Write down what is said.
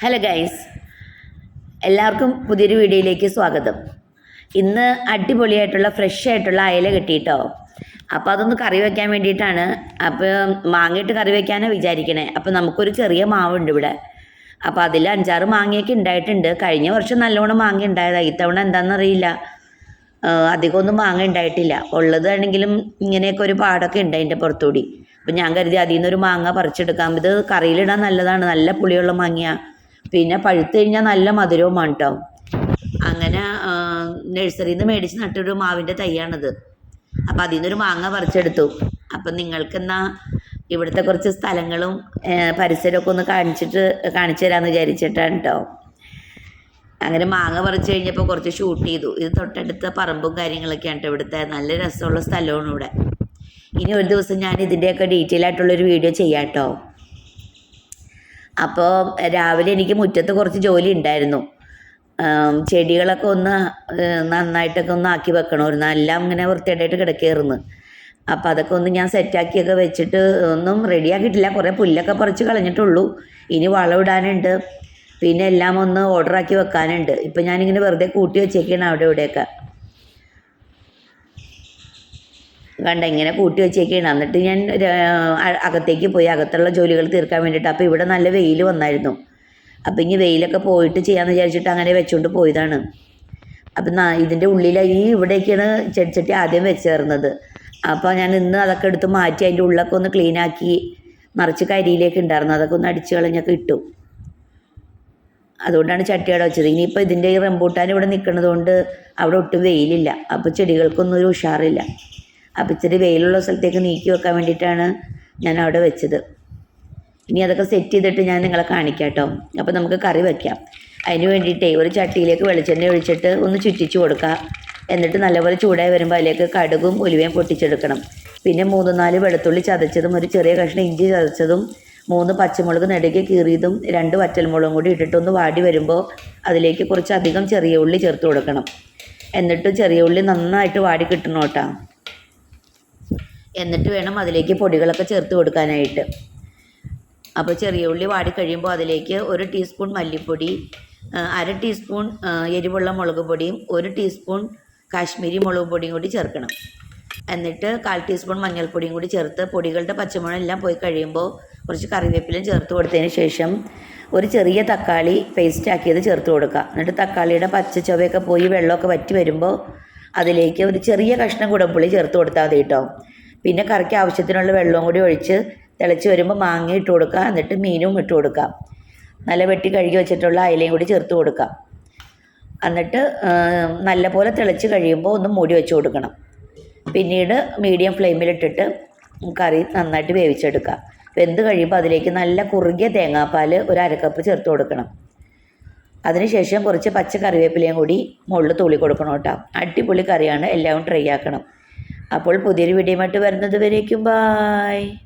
Hello guys എല്ലാവർക്കും പുതിയൊരു വീഡിയോയിലേക്ക് സ്വാഗതം. ഇന്ന് അടിപൊളിയായിട്ടുള്ള ഫ്രഷ് ആയിട്ടുള്ള അയല കിട്ടിയിട്ടോ. അപ്പോൾ അതൊന്ന് കറി വെക്കാൻ വേണ്ടിയിട്ടാണ്. അപ്പോൾ മാങ്ങയിട്ട് കറി വെക്കാനാണ് വിചാരിക്കണേ. അപ്പോൾ നമുക്കൊരു ചെറിയ മാവുണ്ട് ഇവിടെ. അപ്പോൾ അതിൽ അഞ്ചാറ് മാങ്ങയൊക്കെ ഉണ്ടായിട്ടുണ്ട്. കഴിഞ്ഞ വർഷം നല്ലോണം മാങ്ങ ഉണ്ടായതാണ് ഇത്തവണ എന്താണെന്നറിയില്ല അധികമൊന്നും മാങ്ങ ഉണ്ടായിട്ടില്ല. ഉള്ളതാണെങ്കിലും ഇങ്ങനെയൊക്കെ ഒരു പാടൊക്കെ ഉണ്ട് അതിന്റെ പുറത്തുകൂടി അപ്പം ഞാൻ കരുതി അതിൽ നിന്നൊരു മാങ്ങ പറിച്ചെടുക്കാം. ഇത് കറിയിലിടാൻ നല്ലതാണ്. നല്ല പുളിയുള്ള മാങ്ങ പിന്നെ പഴുത്ത് കഴിഞ്ഞാൽ നല്ല മധുരവുമാണ് കേട്ടോ അങ്ങനെ നഴ്സറിയിൽ നിന്ന് മേടിച്ച് നട്ടൊരു മാവിന്റെ തൈയാണത്. അപ്പം അതിൽ നിന്നൊരു മാങ്ങ പറിച്ചെടുത്തു. അപ്പം നിങ്ങൾക്കെന്നാ ഇവിടുത്തെ കുറച്ച് സ്ഥലങ്ങളും പരിസരമൊക്കെ ഒന്ന് കാണിച്ചിട്ട് കാണിച്ചു തരാമെന്ന് വിചാരിച്ചിട്ടാണ് കേട്ടോ അങ്ങനെ മാങ്ങ പറിച്ചു കഴിഞ്ഞപ്പോൾ കുറച്ച് ഷൂട്ട് ചെയ്തു. ഇത് തൊട്ടടുത്ത പറമ്പും കാര്യങ്ങളൊക്കെയാണ് കേട്ടോ ഇവിടുത്തെ. നല്ല രസമുള്ള സ്ഥലമാണ് ഇവിടെ. ഇനി ഒരു ദിവസം ഞാൻ ഇതിന്റെയൊക്കെ ഡീറ്റെയിൽ ആയിട്ടുള്ളൊരു വീഡിയോ ചെയ്യാം കേട്ടോ അപ്പോൾ രാവിലെ എനിക്ക് മുറ്റത്ത് കുറച്ച് ജോലി ഉണ്ടായിരുന്നു. ചെടികളൊക്കെ ഒന്ന് നന്നായിട്ടൊക്കെ ഒന്ന് ആക്കി വെക്കണമായിരുന്നു. എല്ലാം ഇങ്ങനെ വൃത്തിയായിട്ട് കിടക്കേറുന്ന് അപ്പോൾ അതൊക്കെ ഒന്ന് ഞാൻ സെറ്റാക്കിയൊക്കെ വെച്ചിട്ട് ഒന്നും റെഡിയാക്കിയിട്ടില്ല കുറേ പുല്ലൊക്കെ പറിച്ച് കളഞ്ഞിട്ടുള്ളൂ. ഇനി വളമിടാനുണ്ട് പിന്നെ എല്ലാം ഒന്ന് ഓർഡറാക്കി വെക്കാനുണ്ട്. ഇപ്പം ഞാനിങ്ങനെ വെറുതെ കൂട്ടി വെച്ചേക്കാണ് അവിടെ ഇവിടെയൊക്കെ. കണ്ട ഇങ്ങനെ കൂട്ടി വെച്ചേക്കാണ്. എന്നിട്ട് ഞാൻ അകത്തേക്ക് പോയി അകത്തുള്ള ജോലികൾ തീർക്കാൻ വേണ്ടിയിട്ട് അപ്പോൾ ഇവിടെ നല്ല വെയിൽ വന്നായിരുന്നു. അപ്പം ഇനി വെയിലൊക്കെ പോയിട്ട് ചെയ്യാമെന്ന് വിചാരിച്ചിട്ട് അങ്ങനെ വെച്ചുകൊണ്ട് പോയതാണ്. അപ്പം നാ ഇതിന്റെ ഉള്ളിൽ ഈ ഇവിടേക്കാണ് ചെടിച്ചട്ടി ആദ്യം വെച്ചേർന്നത്. അപ്പോൾ ഞാൻ ഇന്ന് അതൊക്കെ എടുത്ത് മാറ്റി അതിന്റെ ഉള്ളൊക്കെ ഒന്ന് ക്ലീനാക്കി നിറച്ച് കരിയിലേക്ക് ഉണ്ടായിരുന്നു അതൊക്കെ ഒന്ന് അടിച്ച് കളഞ്ഞൊക്കെ ഇട്ടു. അതുകൊണ്ടാണ് ചട്ടി അവിടെ വെച്ചത്. ഇനിയിപ്പോൾ ഇതിന്റെ ഈ റംബൂട്ടാൻ ഇവിടെ നിൽക്കുന്നത് കൊണ്ട് അവിടെ ഒട്ടും വെയിലില്ല. അപ്പോൾ ചെടികൾക്കൊന്നും ഒരു ഉഷാറില്ല. അപ്പോൾ ഇച്ചിരി വെയിലുള്ള സ്ഥലത്തേക്ക് നീക്കി വെക്കാൻ വേണ്ടിയിട്ടാണ് ഞാൻ അവിടെ വെച്ചത്. ഇനി അതൊക്കെ സെറ്റ് ചെയ്തിട്ട് ഞാൻ നിങ്ങളെ കാണിക്കാം കേട്ടോ അപ്പോൾ നമുക്ക് കറി വെക്കാം. അതിന് വേണ്ടിയിട്ടേ ഒരു ചട്ടിയിലേക്ക് വെളിച്ചെണ്ണ ഒഴിച്ചിട്ട് ഒന്ന് ചുറ്റിച്ചു കൊടുക്കുക എന്നിട്ട് നല്ലപോലെ ചൂടായി വരുമ്പോൾ അതിലേക്ക് കടുകും ഉലുവയും പൊട്ടിച്ചെടുക്കണം. പിന്നെ മൂന്ന് നാല് വെളുത്തുള്ളി ചതച്ചതും ഒരു ചെറിയ കഷ്ണം ഇഞ്ചി ചതച്ചതും മൂന്ന് പച്ചമുളക് നെടുകെ കീറിയതും രണ്ട് വറ്റൽമുളകും കൂടി ഇട്ടിട്ടൊന്ന് വാടി വരുമ്പോൾ അതിലേക്ക് കുറച്ചധികം ചെറിയ ഉള്ളി ചേർത്ത് കൊടുക്കണം. എന്നിട്ട് ചെറിയ ഉള്ളി നന്നായിട്ട് വാടി കിട്ടണം കേട്ടോ എന്നിട്ട് വേണം അതിലേക്ക് പൊടികളൊക്കെ ചേർത്ത് കൊടുക്കാനായിട്ട്. അപ്പോൾ ചെറിയ ഉള്ളി വാടി കഴിയുമ്പോൾ അതിലേക്ക് ഒരു ടീസ്പൂൺ മല്ലിപ്പൊടി അര ടീസ്പൂൺ എരിവുള്ള മുളക് പൊടിയും ഒരു ടീസ്പൂൺ കാശ്മീരി മുളക് പൊടിയും കൂടി ചേർക്കണം. എന്നിട്ട് കാൽ ടീസ്പൂൺ മഞ്ഞൾപ്പൊടിയും കൂടി ചേർത്ത് പൊടികളുടെ പച്ചമുളക് എല്ലാം പോയി കഴിയുമ്പോൾ കുറച്ച് കറിവേപ്പിലും ചേർത്ത് കൊടുത്തതിന് ശേഷം ഒരു ചെറിയ തക്കാളി പേസ്റ്റ് ആക്കിയത് ചേർത്ത് കൊടുക്കുക. എന്നിട്ട് തക്കാളിയുടെ പച്ച ചുവയൊക്കെ പോയി വെള്ളമൊക്കെ വറ്റി വരുമ്പോൾ അതിലേക്ക് ഒരു ചെറിയ കഷ്ണം കുടംപുളി ചേർത്ത് കൊടുത്താൽ മതി കേട്ടോ. പിന്നെ കറിക്ക് ആവശ്യത്തിനുള്ള വെള്ളവും കൂടി ഒഴിച്ച് തിളച്ച് വരുമ്പോൾ മാങ്ങ ഇട്ട് കൊടുക്കുക എന്നിട്ട് മീനും ഇട്ട് കൊടുക്കാം. നല്ല വെട്ടി കഴുകി വെച്ചിട്ടുള്ള അയിലയും കൂടി ചേർത്ത് കൊടുക്കാം. എന്നിട്ട് നല്ലപോലെ തിളച്ച് കഴിയുമ്പോൾ ഒന്ന് മൂടി വെച്ച് കൊടുക്കണം. പിന്നീട് മീഡിയം ഫ്ലെയിമിലിട്ടിട്ട് കറി നന്നായിട്ട് വേവിച്ചെടുക്കുക വെന്ത് കഴിയുമ്പോൾ അതിലേക്ക് നല്ല കുറുകിയ തേങ്ങാപ്പാൽ ഒരു അരക്കപ്പ് ചേർത്ത് കൊടുക്കണം. അതിനുശേഷം കുറച്ച് പച്ച കറിവേപ്പിലയും കൂടി മുകളിൽ തുള്ളി കൊടുക്കണം കേട്ടോ. അടിപൊളി കറിയാണ്. എല്ലാവരും ട്രൈ ആക്കണം. അപ്പോൾ പുതിയൊരു വീഡിയോ ആയിട്ട് വരുന്നത് വരേക്കും. ബായ്